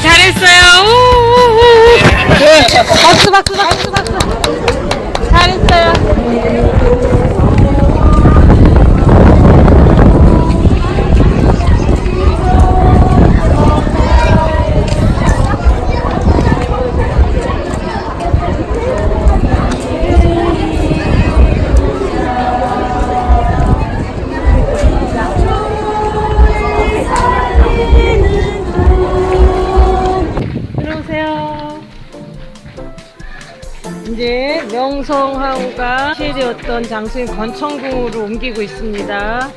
잘했어요. 우, 우, 우, 우. 박수, 박수, 박수, 박수. 잘했어요. 이제 명성황후가 시해되었던 장소인 권천궁으로 옮기고 있습니다.